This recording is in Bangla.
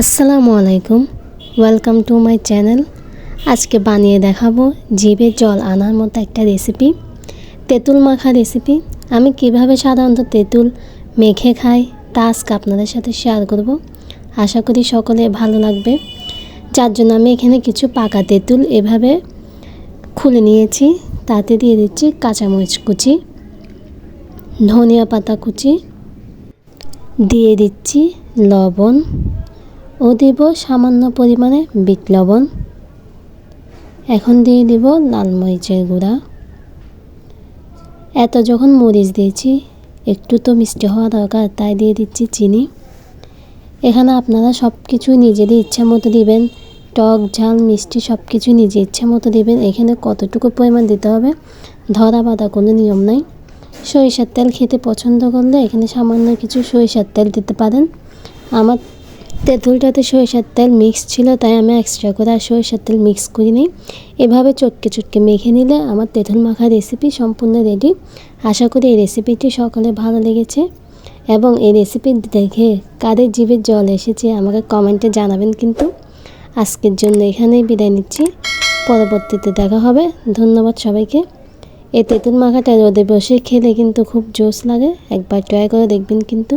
আসসালামু আলাইকুম। ওয়েলকাম টু মাই চ্যানেল আজকে বানিয়ে দেখাবো জিভে জল আনার মতো একটা রেসিপি তেঁতুল মাখা রেসিপি আমি কীভাবে সাধারণত তেঁতুল মেখে খাই তা আজকে আপনাদের সাথে শেয়ার করব। আশা করি সকলে ভালো লাগবে। যার জন্য আমি এখানে কিছু পাকা তেঁতুল এভাবে খুলে নিয়েছি। তাতে দিয়ে দিচ্ছি কাঁচামরিচ কুচি, ধনিয়া পাতা কুচি, দিয়ে দিচ্ছি লবণ ও দেব সামান্য পরিমাণে বিট লবণ। এখন দিয়ে দিব লাল মরিচের গুঁড়া। এত যখন মরিচ দিয়েছি, একটু তো মিষ্টি হওয়া দরকার, তাই দিয়ে দিচ্ছি চিনি। এখানে আপনারা সব কিছু নিজেদের ইচ্ছা মতো দিবেন। টক, ঝাল, মিষ্টি সব কিছু নিজে ইচ্ছা মতো দিবেন। এখানে কতটুকু পরিমাণ দিতে হবে, ধরা বাঁধা কোনো নিয়ম নাই। সরিষার তেল খেতে পছন্দ করলে এখানে সামান্য কিছু সরিষার তেল দিতে পারেন। আমার তেঁতুলটাতে সরিষার তেল মিক্স ছিল, তাই আমি এক্সট্রা করে আর সরিষার তেল মিক্স করি করিনি। এভাবে চটকে চটকে মেখে নিলে আমার তেঁতুল মাখা রেসিপি সম্পূর্ণ রেডি আশা করি এই রেসিপিটি সকলে ভালো লেগেছে। এবং এই রেসিপি দেখে কাদের জিভের জল এসেছে আমাকে কমেন্টে জানাবেন কিন্তু। আজকের জন্য এখানেই বিদায় নিচ্ছি। পরবর্তীতে দেখা হবে। ধন্যবাদ সবাইকে। এই তেঁতুল মাখাটা রোদে বসে খেলে কিন্তু খুব জোশ লাগে। একবার ট্রাই করে দেখবেন কিন্তু।